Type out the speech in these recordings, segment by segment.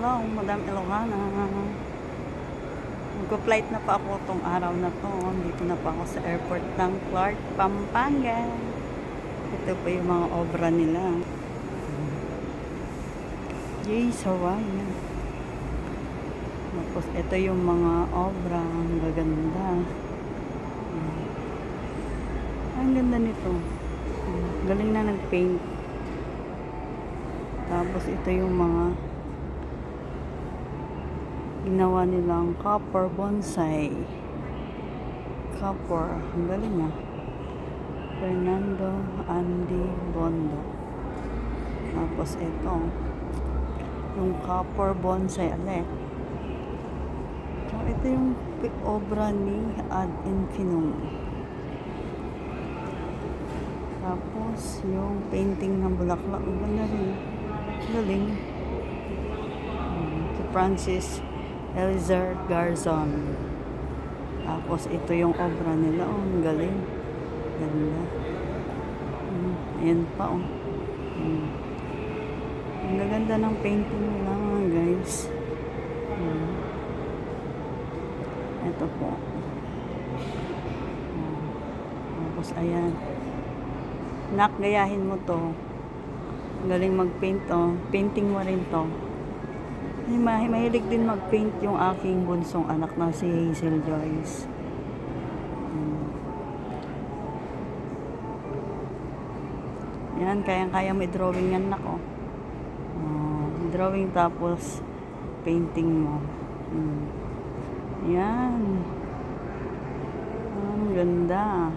hello, Madam Ilocana. Magpa-flight na pa ako tong araw na to. Dito na pa ako sa airport ng Clark, Pampanga. Ito pa yung mga obra nila. Yay, Hawaii. Tapos ito yung mga obra. Ang gaganda. Ang ganda nito. Galing na nag-paint. Tapos ito yung mga ginawa nilang copper bonsai. Copper. Ang galing ah. Fernando Andy Bondo. Tapos ito. Yung copper bonsai ulit. Tsaka ito yung obra ni Ad Infinum. Tapos yung painting ng bulaklak. Ang ganda rin. Galing. Hmm, Si Francis Elzer Garzon. Tapos ito yung obra nila. Oh, ang galing. Ganda. Hmm, ayan pa oh. Hmm. Ang gaganda ng painting nila mga guys. Hmm. Ito po. Hmm. Tapos ayan. Nak, gayahin mo to. Galing mag-paint to. Painting mo rin to. Mahilig din mag-paint yung aking bunsong anak na si Hazel Joyce. Hmm. Yan, kayang-kaya may drawing yan nako. Oh, drawing tapos painting mo. Hmm. Yan. Ang ganda.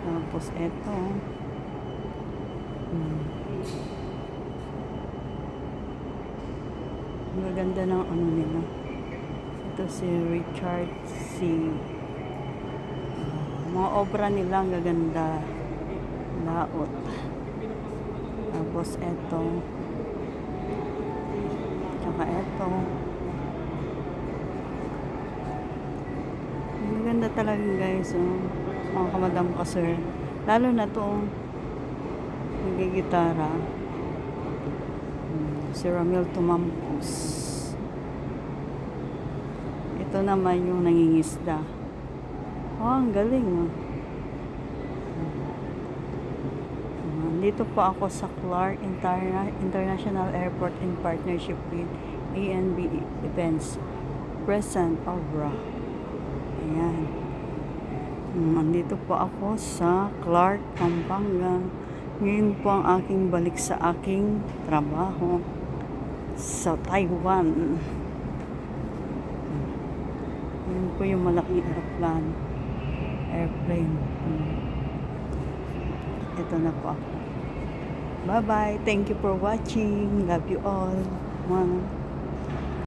Tapos eto. Hmm. Ang gaganda ng ano nila. Ito si Richard C. Mga obra nila ang gaganda. Laot. Tapos eto. Tsaka eto. Ang ganda talaga guys. Oh. Mga kamadam ka sir. Lalo na to. oh. Nagigitara. Si Ramil Tumampos. Ito naman yung nangingisda. Oh, ang galing. Oh. Dito po ako sa Clark Interna- International Airport in partnership with ANB Events. Present Obra. Ayan. Mm, Nandito po ako sa Clark, Pampanga. Ngayon po ang aking balik sa aking trabaho sa Taiwan. Yan po yung malaking aeroplano. Airplane. Ito na po. Bye-bye. Thank you for watching. Love you all. Mwah.